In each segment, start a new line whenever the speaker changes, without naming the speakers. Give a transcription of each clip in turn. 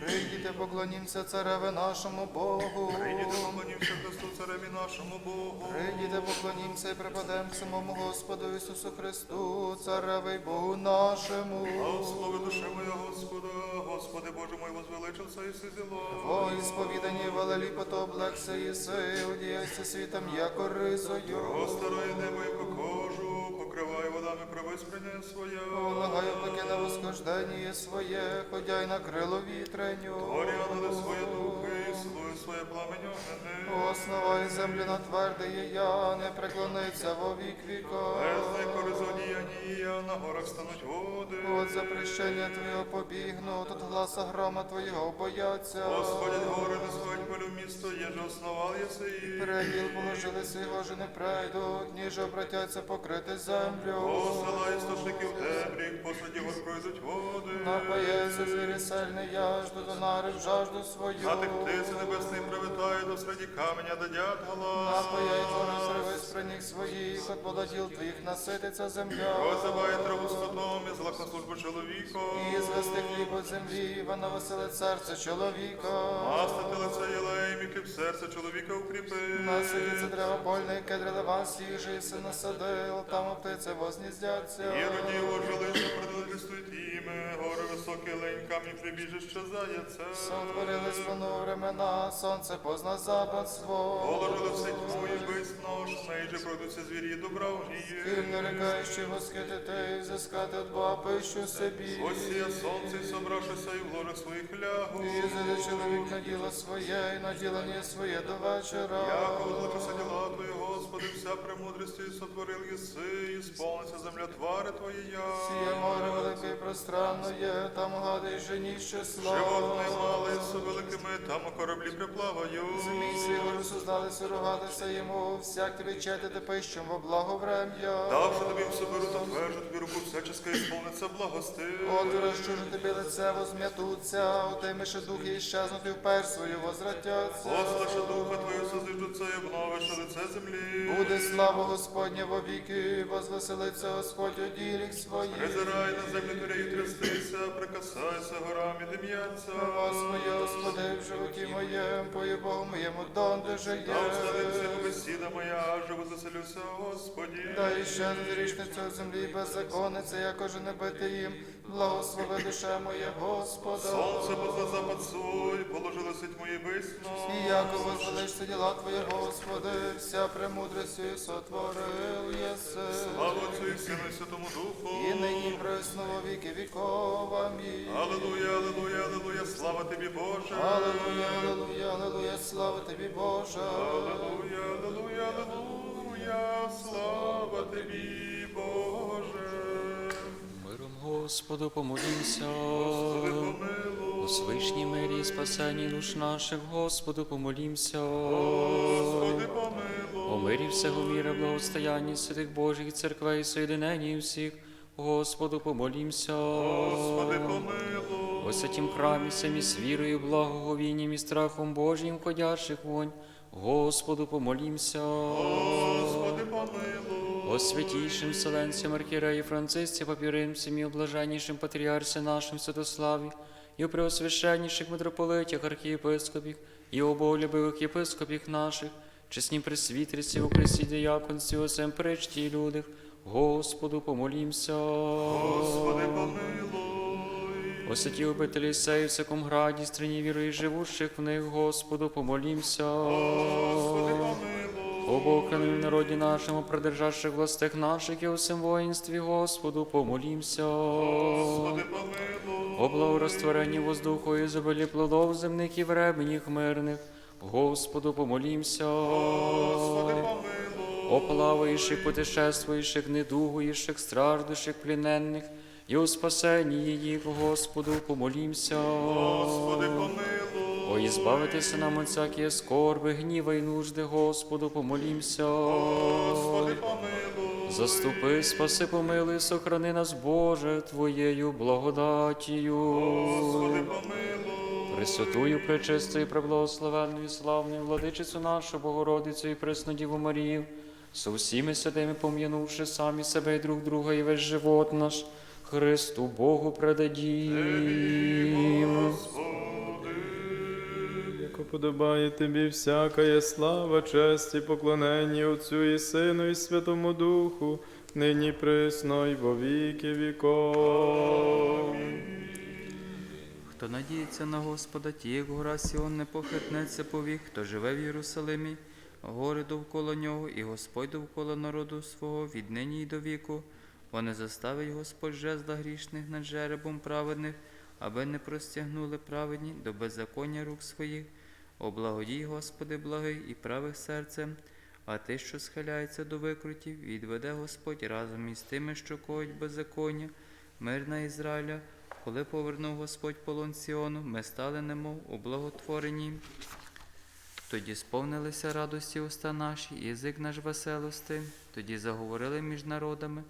Прийдіте, поклонімся цареве нашому Богу.
Прийдіте, поклонімся Христу, цареві нашому Богу.
Прийдіте, поклонімся і припадем самому Господу Ісусу Христу, цареве й Богу нашому.
Благослови душе моя Господа, Господи Боже мой, возвеличився і сизіло.
О, ісповідані велеліпото облекся єси, одіяйся світом, яко ризою.
Постарай небо і покожу, водами своє.
Полагай поки на восхождення своє, ходяй на крило вітреню.
Горі ангели своє духи, і своє пламень огнене.
Основай землю на тверде є я, не преклониться во вік віка.
Бездай коризодіяння, на горах стануть води.
От запрещення Твого побігну, тут гласа грома Твого бояться.
Господять гори, не сходять полю місто, єже основал єси і.
Переділ положили сього, не прийдуть, ніж обратяться покрити землю.
Посилай істочників темрік, посаді гор пройдуть води.
Напається звірі сильний яжду, донарив жажду свою.
А ти птиці небесний привітає до середі каменя дадять галас.
Напаяй гори зриви з приніг своїх, от плододіл твоїх насититься земля.
Розиває траву скотом і злак на службу чоловіком.
І звести хліб от землі, Івана веселить серце чоловіка.
Мастити лице єлеєм і хліб серце чоловіка укріпи.
Насидіться дерева больне, кедри леван сіжий, си насадил, там у птиці возніздяться.
Іроді його жилище предводительствують іме, гори високі лень, камні прибіжище заяце.
Сотворили спину времена, сонце позна запад свого.
Положили все тьму і висно, шнейже пройдуться звірі добра добровні.
Ким не рекаючи восхитити, взискати от Бога пищу собі.
Осія сонце, собравшися і в ложах своїх лягу.
І зайде чоловік на діло своє, і на ділення своє до вечора.
Яко возлучися діла Твої, Господи, вся премудрістю і сотворил єси, і сповниться земля твари Твоєя.
Сіє море велике і пространно є, там гади й жені числа.
Животне мали з великими, там у кораблі приплаваю.
Змій свій гору создали сурогатися йому, всяк тобі четити пищем во благо врем'я.
Давши тобі в собору та твержу тобі руку всяческа і сповниться благости.
Отвора, що ж тобі лице возм'ятуться, отимеше духи іщезнути впер свою возвратяться.
Послаша духа Твою созиждуться і обновиш лице землі.
Буде слава Господня во віки, возвеселиться Господь у діліх своїх.
Призирай на землю творяю трястися, прикасайся горам і дим'яться.
Господи, Господи, в животі моєм, пою Богу моєму, донде же є.
Там станеться моя, живо заселюся, Господі.
Дай ще річницю землі беззаконниця, я кожен не бити їм. Благослови душе моє, Господа.
Сонце позна запад суй, положили сить мої висно.
І яко возвеличся діла Твоє, Господи, вся премудрістю сотворив єси.
Слава Отцю і Сину і Святому Духу.
І нині присно во віки віков. Амінь.
Аллилуйя, аллилуйя, аллилуйя, слава тобі, Боже.
Аллилуйя, аллилуйя, аллилуйя, слава тобі, Боже.
Аллилуйя, аллилуйя, аллилуйя, слава тобі, Боже.
Господу помолімся.
Господи, помилуй.
У свишній мирі і спасенні душ наших, Господу помолімся.
Господи, помилуй.
О мирі всього міра, благостоянні святих Божих церквей і соєдиненні всіх, Господу помолімся.
Господи, помилуй.
О святім храмі самі з вірою, благоговінням і страхом Божим ходящих вонь, Господу помолімся.
Господи, помилуй.
О святійшим вселенцям архіреї Францисці, папіринцям і облаженнішим патріарсі нашим Святославі, і у преосвященніших митрополитях, архієпископів, і у боголюбивих єпископів наших, чесні пресвітерці, у Христі діяконстві, усім причті і людях, Господу помолімся.
Господи, помилуй.
О святі обителі сей, всяком граді, стрині віри і живущих в них, Господу помолімся.
Господи, помилуй.
О Бограним народі нашому, продержавших властях наших і у всім воїнстві, Господу помолімся.
Господи, помилуй.
О благорозтворенні воздуху і забелі плодов земних і временіх мирних, Господу помолімся.
Господи, помилуй.
О плаваючих, путешествуючих, недугуючих, страждущих, пліненних, і у спасенні їх, Господу помолімся.
Господи, помилуй.
О, і збавитися нам от всякої скорби, гніва і нужди, Господу помолімся.
Господи, помилуй.
Заступи, спаси, помилуй, сохрани нас, Боже, Твоєю благодатію.
Господи, помилуй.
Пресвятую, пречистою, преблагословенною, славною владичицю нашу, Богородицю і Преснодіву Марію, со всіми святими пом'янувши самі себе і друг друга і весь живот наш, Христу Богу предадім.
Яко подобає тобі всякая слава, честь і поклонення Отцю і Сину, і Святому Духу, нині присно, й во віки віков.
Хто надіється на Господа, ті, як гора Сіон не похитнеться повік, хто живе в Єрусалимі, гори довкола нього, і Господь довкола народу свого, від нині й до віку. Бо не заставить Господь жезла грішних над жеребом праведних, аби не простягнули праведні до беззаконня рук своїх. О благодій, Господи, благий і правих серцем, а ти, що схиляється до викрутів, відведе Господь разом із тими, що коють беззаконня, мир на Ізраїля. Коли повернув Господь полон Сіону, ми стали немов у благотворенні. Тоді сповнилися радості уста наші, язик наш веселости. Тоді заговорили між народами.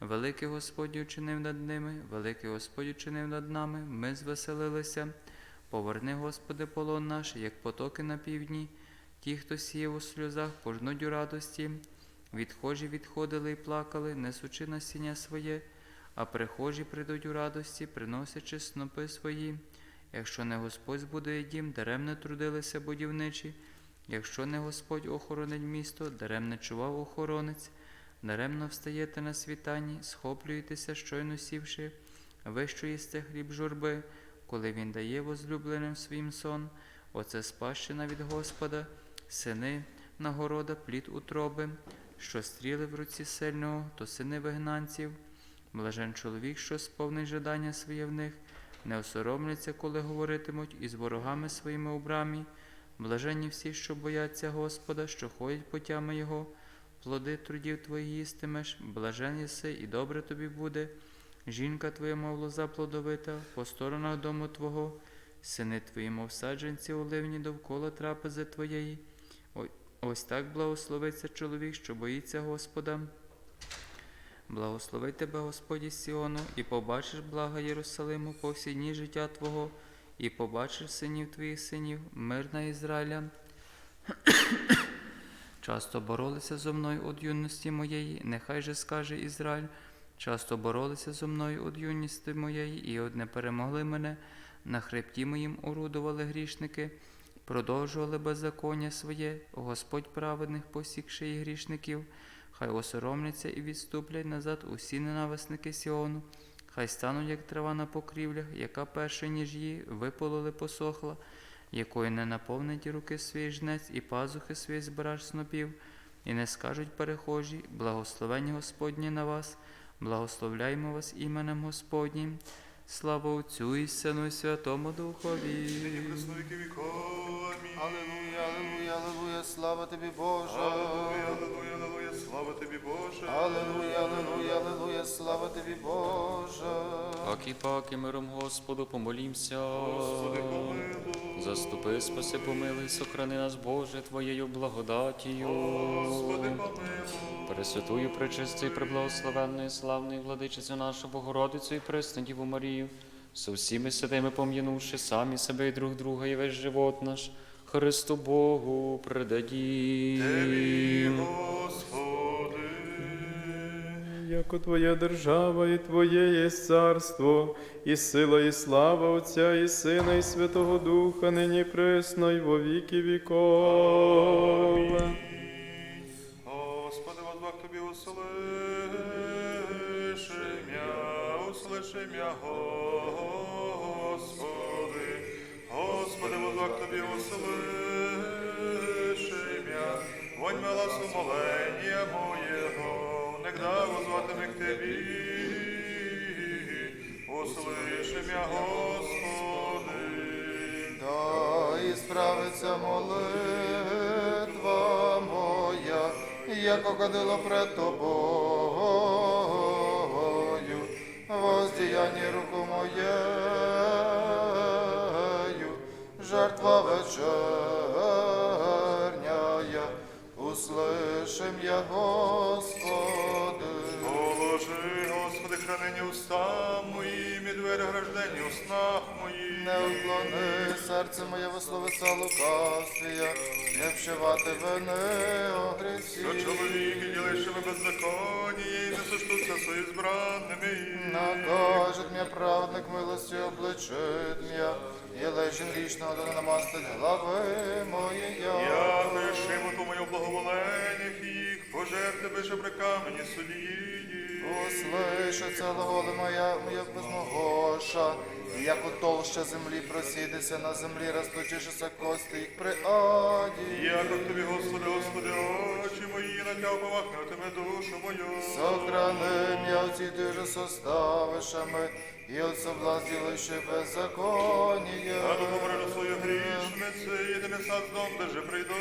Великий Господь учинив над ними, великий Господь учинив над нами, ми звеселилися. Поверни, Господи, полон наш, як потоки на півдні. Ті, хто сіяв у сльозах, пожнуть у радості. Відхожі відходили і плакали, несучи насіння своє, а прихожі прийдуть у радості, приносячи снопи свої. Якщо не Господь збудує дім, даремне трудилися будівничі. Якщо не Господь охоронить місто, даремне чував охоронець, даремно встаєте на світанні, схоплюєтеся, щойно сівши, ви що їсте хліб журби, коли він дає возлюбленим своїм сон, оце спадщина від Господа, сини, нагорода, плід утроби, що стріли в руці сильного, то сини вигнанців. Блажен чоловік, що сповнить жадання своє в них, не осоромляться, коли говоритимуть із ворогами своїми у брамі. Блаженні всі, що бояться Господа, що ходять путями Його, плоди трудів твоїх їстимеш, блажен єси, і добре тобі буде. Жінка твоя, мов лоза плодовита, по сторонах дому Твого, сини твої, мов саджанці оливні довкола трапези твоєї. Ось так благословиться чоловік, що боїться Господа. Благослови тебе, Господь із Сіону, і побачиш блага Єрусалиму по всі дні життя Твого, і побачиш синів твоїх синів, мир на Ізраїля. Часто боролися зо мною від юності моєї, нехай же скаже Ізраїль. Часто боролися зо мною від юності моєї, і от не перемогли мене. На хребті моїм орудували грішники, продовжували беззаконня своє, Господь праведних посікши і грішників. Хай осоромляться і відступлять назад усі ненависники Сіону. Хай стануть, як трава на покрівлях, яка перше, ніж її, випололи посохла, якою не наповнить руки свої жнець і пазухи свої збирач снопів, і не скажуть перехожі, благословення Господнє на вас, благословляймо вас іменем Господнім. Слава Отцю і Сину і Святому Духові.
Аллилуйя, аллилуйя, аллилуйя, слава тобі, Боже.
Аллилуйя, аллилуйя, аллилуйя, слава тобі, Боже.
Аллилуйя, аллилуйя, аллилуйя, слава тобі, Боже.
Аки паки миром Господу помолімся.
Господи, помилуй.
Заступи, спаси, помилуй, сохрани нас, Боже, Твоєю благодатію.
Господи, помилуй.
Пресвятую, пречистою, преблагословенною, славною владичицю нашу Богородицю і пресну Діву Марію, со всіми святими пом'янувши самі себе і друг друга, і весь живот наш, Христу Богу предадім.
Господи
Яко Твоя держава і Твоє є царство, і сила, і слава Отця, і Сина, і Святого Духа, нині присно, і во віки віков.
Господи, возвах Тобі услыши мя, услыши мя, Господи. Господи, возвах Тобі услыши мя, вонь мила сумолення моєго, негда возватиме к Тебі, услыши мя, Господи.
Да і справиться молитва моя, як кадило пред тобою, воздіяння руку моєю, жертва вечерняя, услышим я, Господи.
Хранені уста моїм і двері граждан страждені у снах моїх.
Не уклони серце моє во словеса лукавствія, не вшивати вини о гресі.
Що чоловіки, ділищими беззаконіє, і не суштуться свої збранними.
Накажет м'я праведник милості обличит м'я, і лежин грішного да намастить глави моєї.
Я грішим у твоє благоволеннях їх, пожерти бише при камені судії.
Услышиться глаголи моя, моя безмогоша, і як у толща землі просідеться на землі, розточишися кости їх при аді.
Я как тобі, Господи, Господи, очі мої, на тя повахнутиме душу мою.
Сохрани м'я оці ти же составишами, і от соблазн ділище беззаконія.
Я договорю свою грішницю, і не сад дом, де же прийду.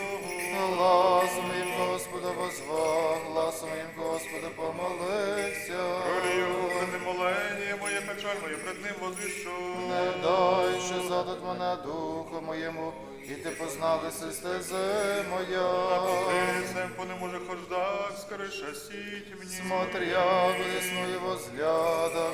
Гласом моїм Господа возва, гласом моїм Господа помолився.
Пролію ним молення моє, печаль моє пред ним возвіщу.
Не дай, що задать мене духу моєму, і ти позналися стези моя.
Ти семпо не може хождак, скорише сіть мені.
Смотря весну возгляда,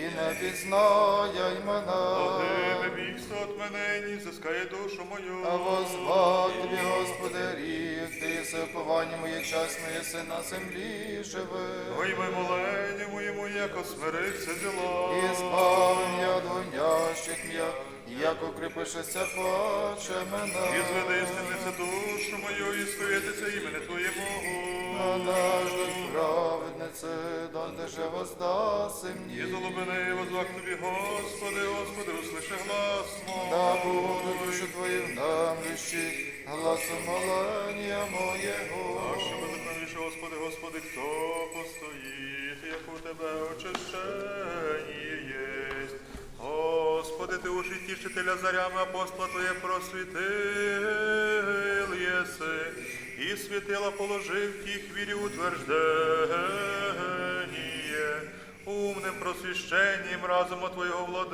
і не пізнає й мене.
Бігся от мене, ні зискає душу мою.
А возвав тобі, Господи, рік, ти єси уповання моє час, моє син на землі живе.
Ой, моє молення моєму, як осмирився діла.
І збавлення від гонящих м'я, як укріпишеся паче
І зведи стільниця душу мою, і світиться імені Твоєму.
Надажду праведнице, донде же воздаси
І
мені.
з глибини возвах тобі, Господи, Господи, услиши глас мой.
Да буду душу твою в намлющі, гласом молення моєго.
А що беззаконніше, Господи, Господи, хто постоїть, як у Тебе очищені єсть. Господи, Ти у житті вчителя зарями апостола Твоє просвітил єси, і світила положив тих вірі утвержденіє, умним просвіщенням разума Твоєго владико,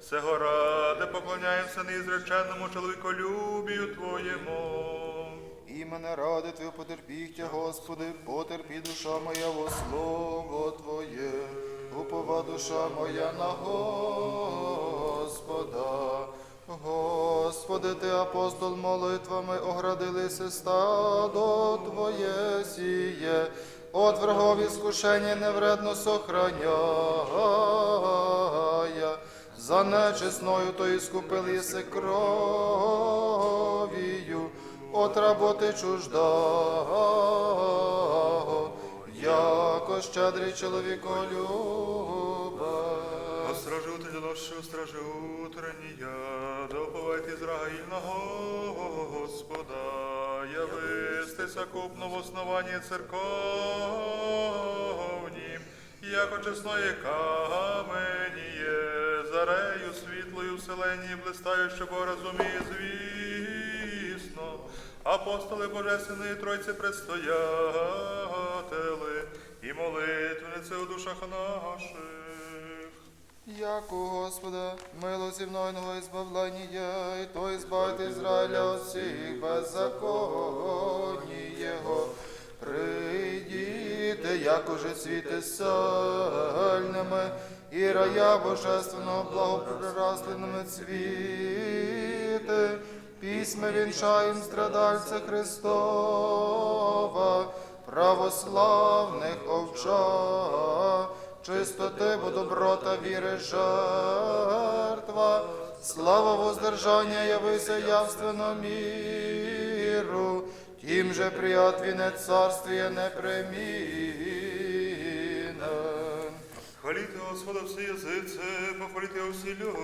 сего ради поклоняємося неізреченному чоловіколюбію Твоєму.
І мене ради Твою потерпіття, Господи, потерпі душа моя во слово Твоє, упова душа моя на Господа. Господи, Ти апостол молитвами оградилися стадо Твоє сіє, от врагов іскушення невредно сохраняя, за нечесною то іскупил єси кров'ю, от работи чуждаго, яко щедрий чоловіколюба.
Ночі, остражи утреннія, доповайте Ізраїльного Господа, явистися купно в основанні церковнім, як очесної каменіє, зарею світлою вселенні, блистаючи бо розуміє, звісно, апостоли Божественної Тройці предстоятели і молитвениці у душах наших.
Як у Господа, милості мнойного ізбавлення, і то ізбавити Ізраїля всіх беззаконні Його. Прийдіте, як уже світи сальними, і рая божественного благоприрасленими цвіти, письме вінчаєм страдальця Христова, православних овча, чистоти, бо доброта віри жертва, слава воздержання явися явственно міру, тим же прият вінець царствія не приміне.
Хваліте Господа всі язиці, похваліте усі люди,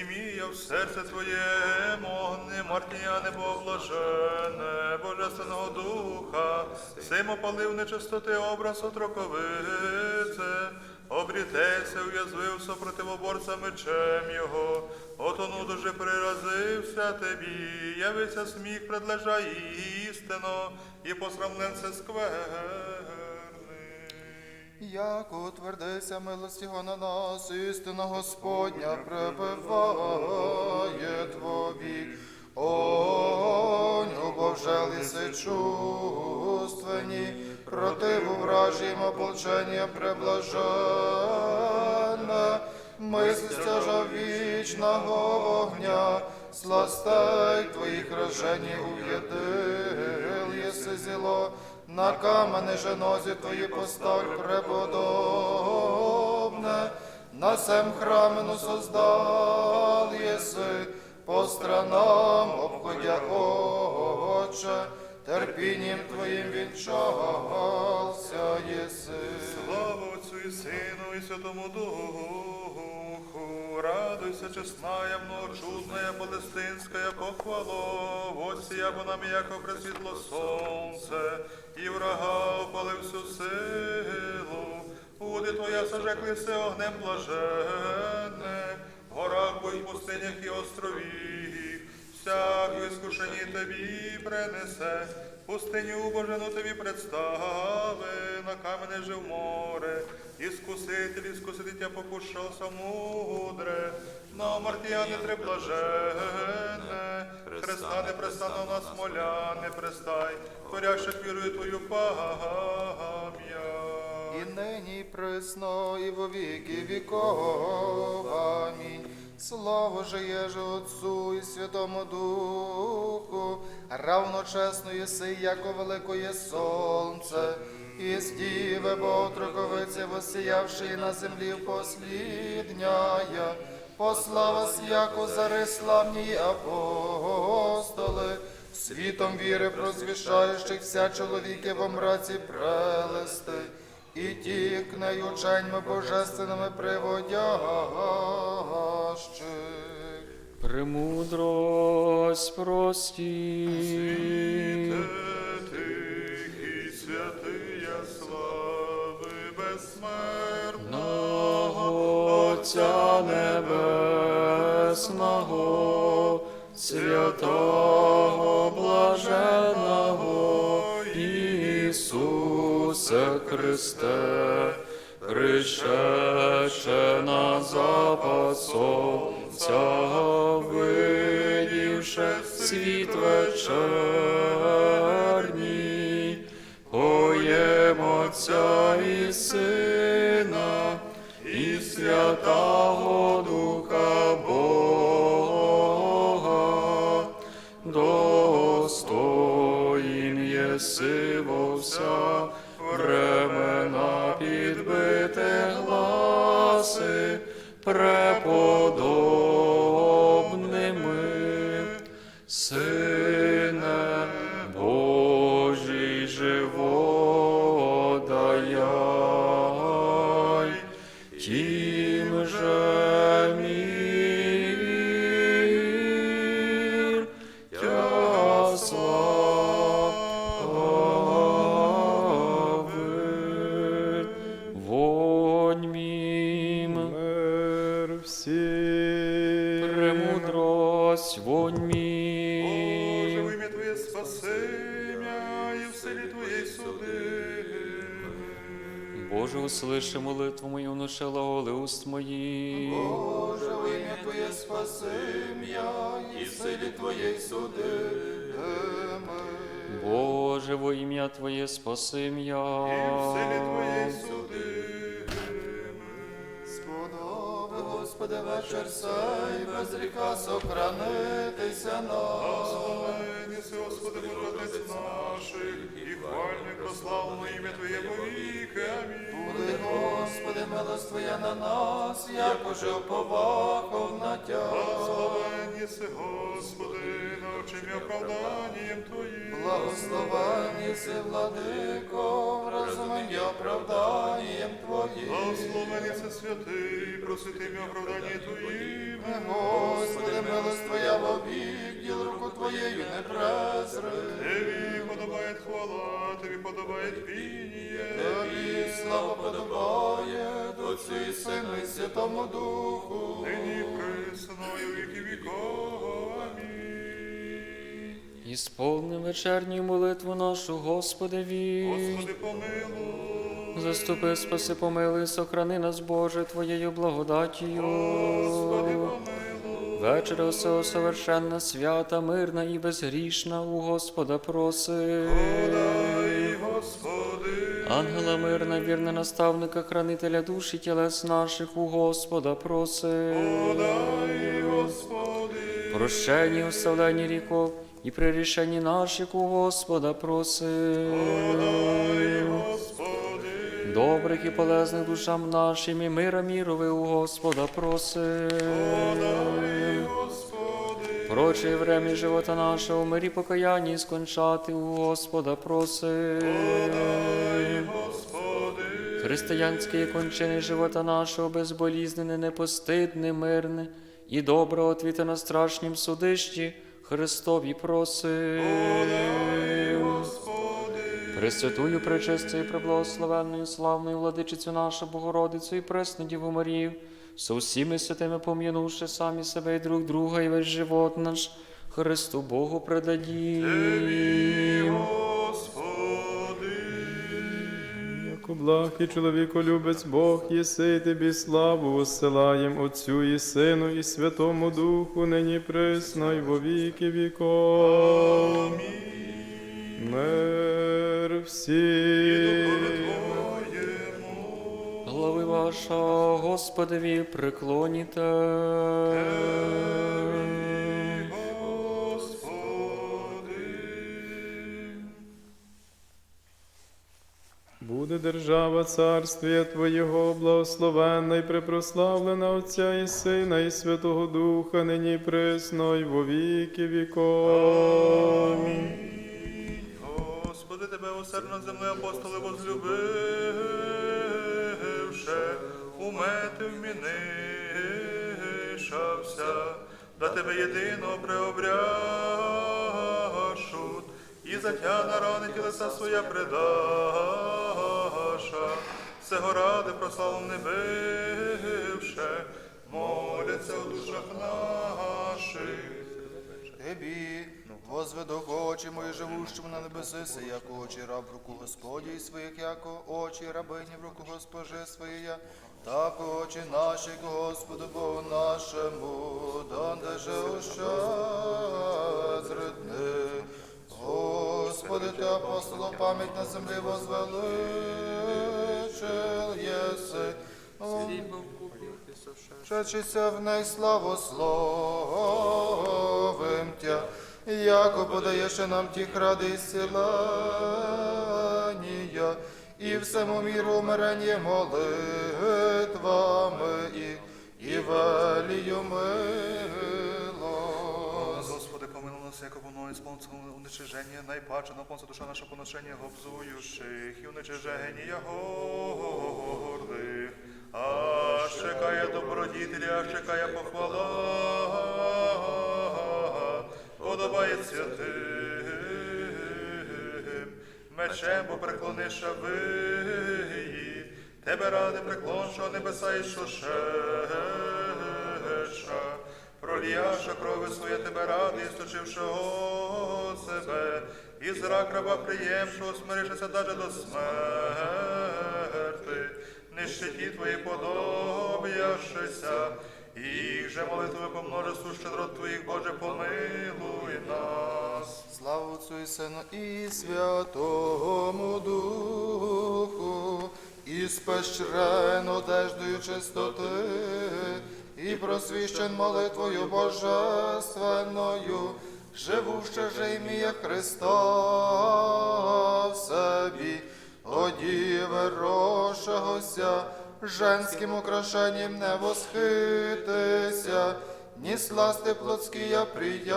імія в серце Твоєму, не мартія небо блажене, Божественного Духа, сим опалив нечистоти образ отроковице, обрітеся, уязвив супротивоборця мечем його, отону дуже приразився тобі, явиться сміх, предлежає істино, і посрамленце скверний.
Як утвердися милость Його на нас, істина Господня пребиває Твовік. Онь, убожелися чувствені, противу вражим ополчення преблаженне, мисль стяжа вічного вогня, сластей твоїх рожені ув'єдил, єси зіло, на камені же нозі твої поставь преподобне, на сем храмину создал єси, по странам обходя оче, терпінням твоїм вінчався єси.
Слава Отцю і Сину і Святому Духу, радуйся, чесная, многочудная, палестинская похвало, воссия бо нам, яко пресвітло сонце, і врага опали всю силу. Уди твоя сожеклися огнем блаженне, в горах бо й пустинях і острові, всяк іскушені тобі принесе, пустиню божену тобі представи, на камені жив море, іскуситель, іскусителя покушався мудре, на мартіяни три блаженне, Христа не престане у нас моля, не престай, творящих вірую твою пам'ять.
І нині і присно, і во віки віков. Амінь. Слава же Отцу і Святому Духу, равночесно єси, яко великое сонце, і з діви Боготроковиці, восіявши на землі послідняя, послава яко зари славні апостоли, світом віри прозвішаючих вся чоловіки в мраці прелести, і ті кнею ученьми божественними приводящих.
Премудрость прості.
Тихий святия слави безсмертна.
Отця Небесного, святого блаженного Ісусе Христе, пришедше на сонця, видівши світ вечерній, Поєм Отця і Сина, і Святого Духа Бога, достоїн єси во времена підбити гласи услыши молитву мою, внушила голи уст мої.
Боже, в ім'я Твоє спасим'я, і в силі Твоєї суди.
Боже, во ім'я Твоє спасим я.
І в селі Твоєї суди.
Сподоби, Господи, вечір сей, без ріка сохранитися нам.
Благословений Господи, Боже наших, і хвальне прославлено ім'я Твоє повіки. Амінь.
Буди, Господи, милость Твоя на нас, як уже повахов на тя.
Благословені си, Господи, навчи м'я оправданням Твоїм.
Благословені си, владико, розуміння оправданням Твоїм.
Благословені си, святий, просити м'я оправдання Твоїм.
Господи, милость Твоя вовік, діл руку Твоєю не презри.
Тобі подобає хвала, тобі подобає пініє.
Тобі слава подобає, Отцю і Сину і Святому Духу.
Нині присною віки віков. Амінь.
Ісполни вечерню молитву нашу, Господеві.
Господи, помилуй.
Заступи, спаси, помилуй, сохрани нас, Боже, Твоєю благодатію. Вечора всього совершенна, свята, мирна і безгрішна у Господа проси. Ангела мирна, вірна наставника, хранителя душ і тілес наших у Господа проси.
Подай, Господи,
Прощення, і оставлення ріков і при рішенні наших у Господа проси. Добрих і полезних душам нашим і мира мірови у Господа проси. Проче время живота нашого, в мирі покаянні скончати у Господа проси. Християнські кончини живота нашого, безболізнене, непостидне, мирне і добре отвіта на страшнім судищі, Христові проси. Пресвятую, пречистою, преблагословенною, славною владичицю нашу Богородицю і пресну Діву Марію, со всіми святими пом'янувши самі себе і друг друга, і весь живот наш, Христу Богу предадім.
Господи,
Яко благ і чоловіколюбець Бог, єси тобі славу осилаєм Отцю і Сину, і Святому Духу, нині присно, і во віки віков. Мир всім.
Глави ваша, Господові, приклоніте.
Буде держава царствія Твоєго, благословенна і препрославлена Отця і Сина, і Святого Духа, нині і присно, і во віки віков.
Усердно земли апостоли возлюбивши, умети вмінишався, да Тебе єдино преобряшут, і затя на рани тілеса своя предаша, всего ради прославу не бивше, моляться у душах наших.
Тебі, возведу очі мої живущому на небеси, яко очі раб в руку Господі своїх, яко очі рабині в руку Госпожи своєї, так очі наші Господу Богу нашому, донде же ощадридни. Господи, ти апостолу пам'ять на землі возвеличил єси. Шечися в неї славу словим Тя, яко подаєш нам ті ради і сілання, і всему міру умирання молитвами і, і велію мило.
Господи, помилуй нас, яко воно ісполниться уничиження, найпаче наповниться душа наша поношення обзуючих і уничиження гордих. А чекає добродітелі, а чекає похвала, подобає святим, мечем бо преклониш виї, тебе ради преклон, що небеса і що шеша. Проліяша крови своє тебе ради, сточившого себе, і зрак раба приємшого, смиришся даже до смерти, нищеті твої подоб'яшися, і же молитви помножеству щедрот твоїх, Боже, помилуй нас.
Слава Отцю і Сину і Святому Духу, і спещрен одеждою чистоти, і просвіщен молитвою божественною, живуще же ім'я Христа в собі, одіве рошагося, женським украшенням не восхитися, ні сласти плотські прият,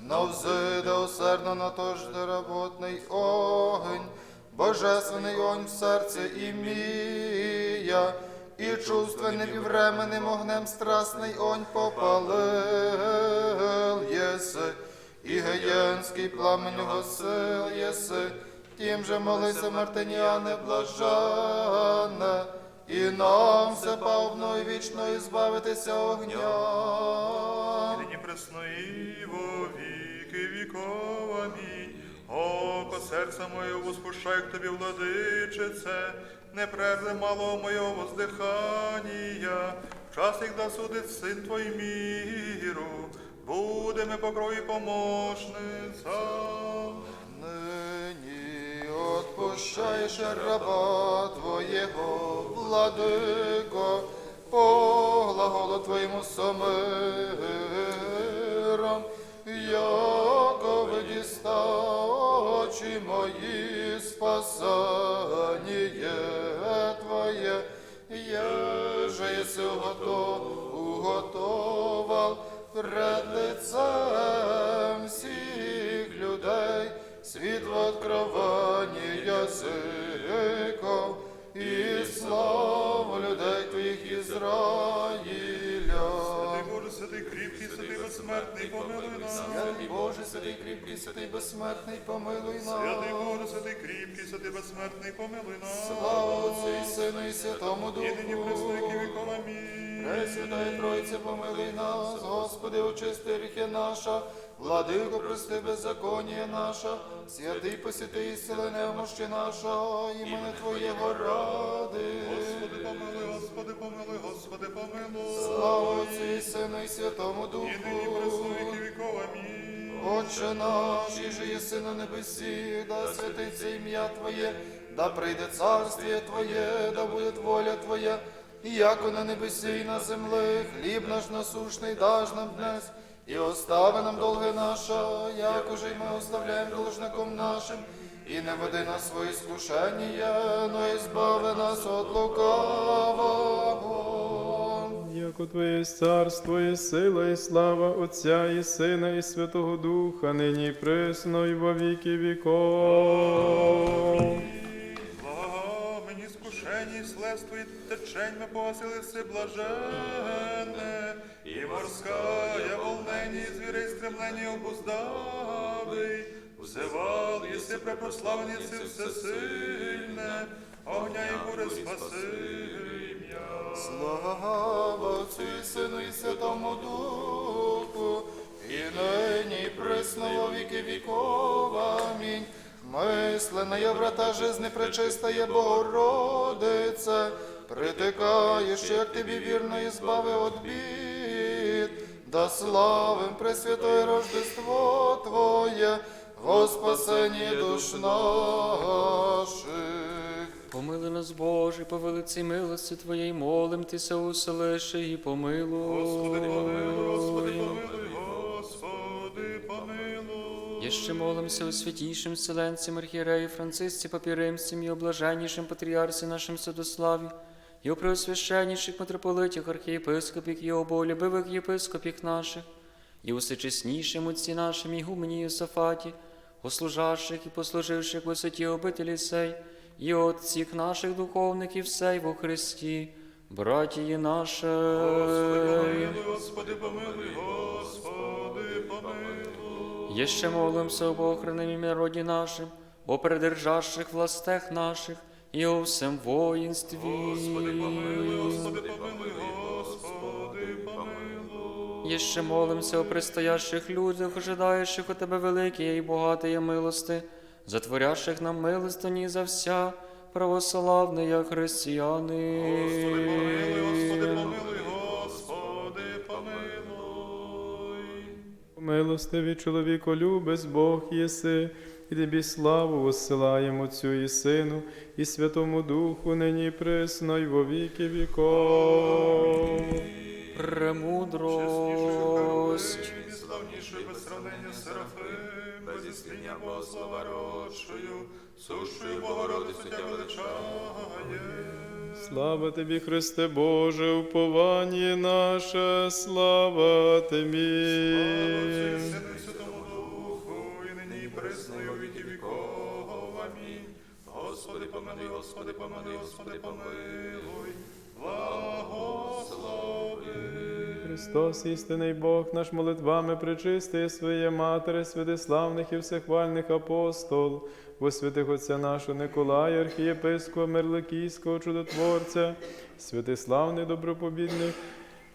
но взиде усердно на то жде работний огонь, божественний огонь в серці імія, і чувственним і временним огнем страсний огонь попалил єси, і геєнський пламень угасил єси, тим же молися Мартиніане блаженне, і нам все павно і вічно ізбавитися огня.
Нині пресно і во віки віков. Амінь. Око серця моє воспушай к тобі, владичице, не прерве мало моєго воздихання, в час їх да судить син твій міру, буде ми покрою помощниця.
Отпущаєш раба Твоєго, владико, по глаголу Твоєму самиром, яко видіста очі мої спасання Твоє, Еже єси готов, уготовав пред лицем людей, світ в открованні язиков і славу людей Твоїх Ізраїля.
Святий Боже, святий кріпкий, святий безсмертний, помилуй нас.
Святий Боже, святий кріпкий, святий безсмертний, помилуй нас. Святий.
Боже, святий кріпкий, святий безсмертний, помилуй нас.
Слава Отцю і Сину і Святому
І нині пресвяті
Духу.
віков, амінь.
Пресвятая Тройця, помилуй нас, Господи, очисти гріхи наша, владико, прости беззаконія наша, святий посвяти і сили немощі наша, імени Твоєго ради.
Господи, помилуй, Господи, помилуй, Господи, помилуй.
Слава Отцю і Сину і Святому
І нині
Духу.
віков, амінь.
Отче наш, і же єси на небесі, да святиться ім'я Твоє, да прийде царствіє Твоє, да буде воля Твоя, і яко на небесі і на землі, хліб наш насушний даж нам днес, і остави нам долги наша, яко же й ми оставляємо должником нашим, і не веди нас свої скушення, но збави нас от лукавого.
Яко Твоє царство, і сила, і слава Отця, і Сина, і Святого Духа, нині і присно, і во віки віков.
Мені слевство і течень ми погасилися блаженне, і морська, я волнені, і звірей стремлені обуздавий, взивал, єси препрославен, єси всесильне, огня і бури спаси ім'я.
Слава Отцю і Сину і Святому Духу, і нині і присно віки віков. Амінь. Мисленая врата жизни пречистая Богородице, притикаєш, як тобі вірно і збави от бід, да славим Пресвятое Рождество Твоє, во спасенні душ наших.
Помили нас, Боже, по велиці милості Твоєї, молим Тися, услиши і помилуй.
Господи, помилуй, Господи, помилуй,
ще молимося у святійшим вселенцям архієреї Францисці Папіримцям і облаженнішим патріарсі нашим Святославі, і у преосвященніших митрополитях, архієпископів і оболюбивих єпископів наших, і у всечеснішим отці нашим ігумені Йосафаті, послужавших і послуживших висоті обителі сей, і от всіх наших духовників сей во Христі, братії наші.
Помилуй, Господи, помилуй, Господи, помилуй.
Єще молимся об охраненім народі нашим, о придержащих властях наших і о всем воїнстві.
Господи, помилуй, Господи, помилуй, Господи, помилуй.
Єще молимся о предстоящих людях, ожидаючих у Тебе великої і багатої милости, затворящих нам милостині за вся православні християни.
Господи, помилуй, Господи, помилуй, Господи,
Милостиві чоловіко, любець Бог єси, і тобі славу воссилаємо Отцю і Сину, і Святому Духу, нині присно, і во віки віков.
Премудрость.
І славнішою без сравнення Серафим, без істиння Богослова родшою, сушою Богородицю тя величає.
Слава тобі, Христе Боже, уповання наше, слава тобі.
Сину і Святому Духу, і нині і присно, віков. Амінь. Господи, помилуй, Господи, помилуй, Господи, помилуй. Благослови.
Христос, істинний Бог, наш молитвами причистий своє Матері, святиславних і всехвальних апостол, во святих Отця нашого Николая, архієпископа Мерликійського чудотворця, святиславний добропобідних,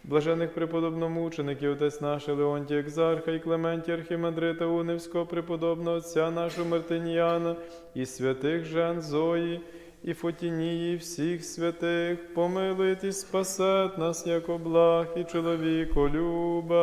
блажених преподобномучеників, отець наш Леонтій Екзарха і Клементій Архімандрита Уневського, преподобного Отця нашого Мартиніяна і святих Жен Зої, і Фотінії, всіх святих, помилити і спасет нас, як облах і чоловіко люба.